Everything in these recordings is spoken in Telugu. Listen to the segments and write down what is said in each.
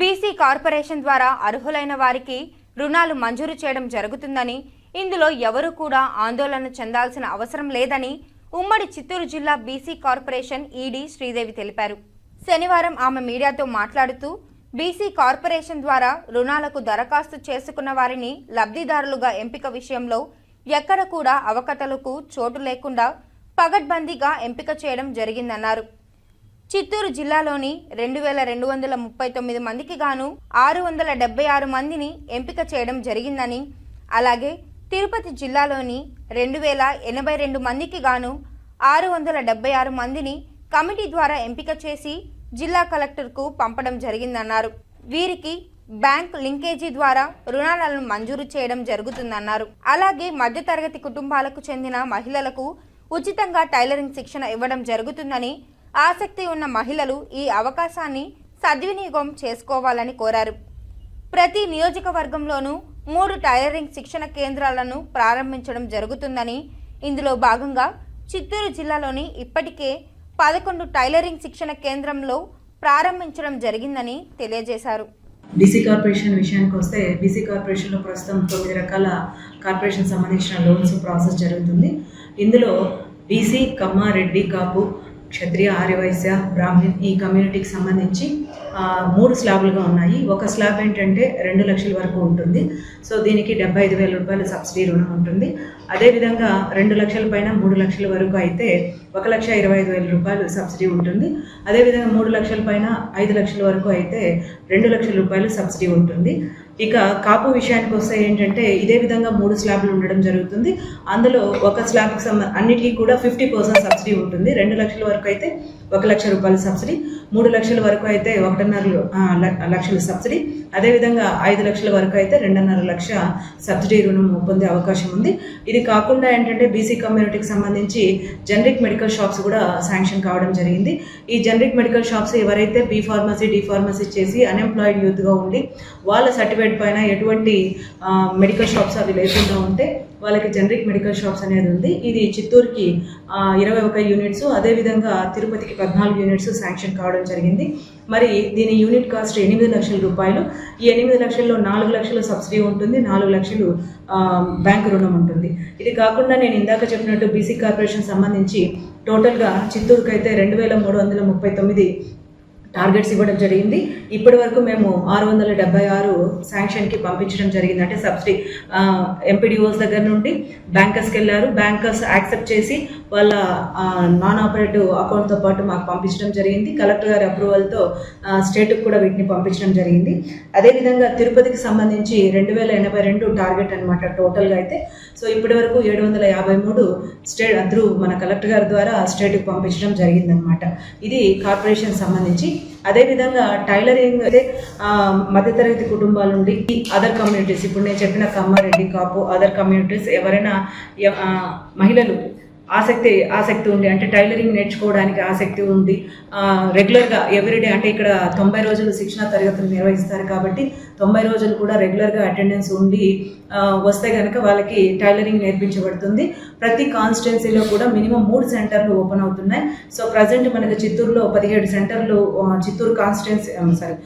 బీసీ కార్పొరేషన్ ద్వారా అర్హులైన వారికి రుణాలు మంజూరు చేయడం జరుగుతుందని ఇందులో ఎవరూ కూడా ఆందోళన చెందాల్సిన అవసరం లేదని ఉమ్మడి చిత్తూరు జిల్లా బీసీ కార్పొరేషన్ ఈడీ శ్రీదేవి తెలిపారు. శనివారం ఆమె మీడియాతో మాట్లాడుతూ బీసీ కార్పొరేషన్ ద్వారా రుణాలకు దరఖాస్తు చేసుకున్న వారిని లబ్ధిదారులుగా ఎంపిక విషయంలో ఎక్కడ కూడా అవకతలకు చోటు లేకుండా పగడ్బందీగా ఎంపిక చేయడం జరిగిందన్నారు. చిత్తూరు జిల్లాలోని రెండు వేల రెండు వందల ముప్పై తొమ్మిది మందికి గాను ఆరు వందల డెబ్బై ఆరు మందిని ఎంపిక చేయడం జరిగిందని అలాగే తిరుపతి జిల్లాలోని రెండు వేల ఎనభై రెండు మందికి గాను ఆరు వందల డెబ్బై ఆరు మందిని కమిటీ ద్వారా ఎంపిక చేసి జిల్లా కలెక్టర్కు పంపడం జరిగిందన్నారు. వీరికి బ్యాంక్ లింకేజీ ద్వారా రుణాలను మంజూరు చేయడం జరుగుతుందన్నారు. అలాగే మధ్యతరగతి కుటుంబాలకు చెందిన మహిళలకు ఉచితంగా టైలరింగ్ శిక్షణ ఇవ్వడం జరుగుతుందని ఆసక్తి ఉన్న మహిళలు ఈ అవకాశాన్ని సద్వినియోగం చేసుకోవాలని కోరారు. ప్రతి నియోజకవర్గంలోనూ మూడు టైలరింగ్ శిక్షణ కేంద్రాలను ప్రారంభించడం జరుగుతుందని ఇందులో భాగంగా చిత్తూరు జిల్లాలోని ఇప్పటికే పదకొండు టైలరింగ్ శిక్షణ కేంద్రంలో ప్రారంభించడం జరిగిందని తెలియజేశారు. బీసీ కార్పొరేషన్ విషయానికి వస్తే బీసీ కార్పొరేషన్లో ప్రస్తుతం తొమ్మిది రకాల కార్పొరేషన్ సంబంధించిన లోన్స్ ప్రాసెస్ జరుగుతుంది. ఇందులో బీసీ కమ్మ రెడ్డి కాపు క్షత్రియ ఆర్యవైశ్య బ్రాహ్మణ్ ఈ కమ్యూనిటీకి సంబంధించి మూడు స్లాబులుగా ఉన్నాయి. ఒక స్లాబ్ ఏంటంటే రెండు లక్షల వరకు ఉంటుంది. సో దీనికి డెబ్బై ఐదు వేల రూపాయల సబ్సిడీ రుణం ఉంటుంది. అదేవిధంగా రెండు లక్షల పైన మూడు లక్షల వరకు అయితే ఒక లక్ష ఇరవై ఐదు వేల రూపాయలు సబ్సిడీ ఉంటుంది. అదేవిధంగా మూడు లక్షల పైన ఐదు లక్షల వరకు అయితే రెండు లక్షల రూపాయలు సబ్సిడీ ఉంటుంది. ఇక కాపు విషయానికి వస్తే ఏంటంటే ఇదే విధంగా మూడు స్లాబ్లు ఉండడం జరుగుతుంది. అందులో ఒక స్లాబ్కి సంబంధ అన్నిటికీ కూడా ఫిఫ్టీ పర్సెంట్ సబ్సిడీ ఉంటుంది. రెండు లక్షల వరకు అయితే ఒక లక్ష రూపాయల సబ్సిడీ మూడు లక్షల వరకు అయితే ఒకటిన్నర లక్షల సబ్సిడీ. అదేవిధంగా ఐదు లక్షల వరకు అయితే రెండున్నర లక్ష సబ్సిడీ రుణం పొందే అవకాశం ఉంది. ఇది కాకుండా ఏంటంటే బీసీ కమ్యూనిటీకి సంబంధించి జనరిక్ మెడికల్ షాప్స్ కూడా శాంక్షన్ కావడం జరిగింది. ఈ జనరిక్ మెడికల్ షాప్స్ ఎవరైతే బీ ఫార్మసీ డి ఫార్మసీ చేసి అన్ఎంప్లాయిడ్ యూత్గా ఉండి వాళ్ళ సర్టిఫికేట్ పైన ఎటువంటి మెడికల్ షాప్స్ అవి లేకుండా ఉంటే వాళ్ళకి జనరిక్ మెడికల్ షాప్స్ అనేది ఉంది. ఇది చిత్తూరుకి ఇరవై ఒక యూనిట్స్ అదేవిధంగా తిరుపతికి పద్నాలుగు యూనిట్స్ శాంక్షన్ కావడం జరిగింది. మరి దీని యూనిట్ కాస్ట్ ఎనిమిది లక్షల రూపాయలు. ఈ ఎనిమిది లక్షల్లో నాలుగు లక్షలు సబ్సిడీ ఉంటుంది నాలుగు లక్షలు బ్యాంకు రుణం ఉంటుంది. ఇది కాకుండా నేను ఇందాక చెప్పినట్టు బీసీ కార్పొరేషన్ సంబంధించి టోటల్గా చిత్తూరుకు అయితే రెండు వేల మూడు వందల ముప్పై తొమ్మిది టార్గెట్స్ ఇవ్వడం జరిగింది. ఇప్పటి వరకు మేము ఆరు వందల డెబ్బై ఆరు శాంక్షన్కి పంపించడం జరిగింది. అంటే సబ్సిడీ ఎంపీడీఓస్ దగ్గర నుండి బ్యాంకర్స్కి వెళ్ళారు. బ్యాంకర్స్ యాక్సెప్ట్ చేసి వాళ్ళ నాన్ ఆపరేటివ్ అకౌంట్తో పాటు మాకు పంపించడం జరిగింది. కలెక్టర్ గారి అప్రూవల్తో స్టేట్కి కూడా వీటిని పంపించడం జరిగింది. అదేవిధంగా తిరుపతికి సంబంధించి రెండు వేల ఎనభై రెండు టార్గెట్ అనమాట టోటల్గా అయితే. సో ఇప్పటి వరకు ఏడు వందల యాభై మూడు స్టేట్ త్రూ మన కలెక్టర్ గారి ద్వారా స్టేట్కి పంపించడం జరిగిందనమాట ఇది కార్పొరేషన్ సంబంధించి. అదేవిధంగా టైలరింగ్ అయితే మధ్యతరగతి కుటుంబాల నుండి అదర్ కమ్యూనిటీస్ ఇప్పుడు నేను చెప్పిన కమ్మారెడ్డి కాపు అదర్ కమ్యూనిటీస్ ఎవరైనా మహిళలు ఆసక్తి ఆసక్తి ఉంది. అంటే టైలరింగ్ నేర్చుకోవడానికి ఆసక్తి ఉంది. రెగ్యులర్గా ఎవ్రీడే అంటే ఇక్కడ తొంభై రోజులు శిక్షణ తరగతులు నిర్వహిస్తారు కాబట్టి తొంభై రోజులు కూడా రెగ్యులర్గా అటెండెన్స్ ఉండి వస్తే కనుక వాళ్ళకి టైలరింగ్ నేర్పించబడుతుంది. ప్రతి కాన్స్టిట్యున్సీలో కూడా మినిమం మూడు సెంటర్లు ఓపెన్ అవుతున్నాయి. సో ప్రజెంట్ మనకి చిత్తూరులో పదిహేడు సెంటర్లు చిత్తూరు కాన్స్టిట్యున్సీ సారీ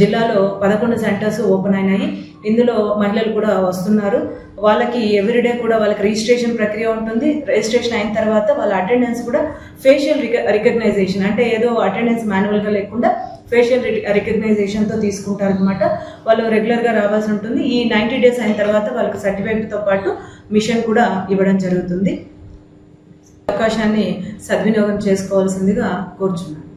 జిల్లాలో పదకొండు సెంటర్స్ ఓపెన్ అయినాయి. ఇందులో మహిళలు కూడా వస్తున్నారు. వాళ్ళకి ఎవ్రీడే కూడా వాళ్ళకి రిజిస్ట్రేషన్ ప్రక్రియ ఉంటుంది. రిజిస్ట్రేషన్ అయిన తర్వాత వాళ్ళ అటెండెన్స్ కూడా ఫేషియల్ రికగ్నైజేషన్ అంటే ఏదో అటెండెన్స్ మాన్యువల్గా లేకుండా ఫేషియల్ రికగ్నైజేషన్తో తీసుకుంటారు అనమాట వాళ్ళు రెగ్యులర్గా రావాల్సి ఉంటుంది. ఈ నైంటీ డేస్ అయిన తర్వాత వాళ్ళకి సర్టిఫికేట్తో పాటు మిషన్ కూడా ఇవ్వడం జరుగుతుంది. అవకాశాన్ని సద్వినియోగం చేసుకోవాల్సిందిగా కోరుచున్నాను.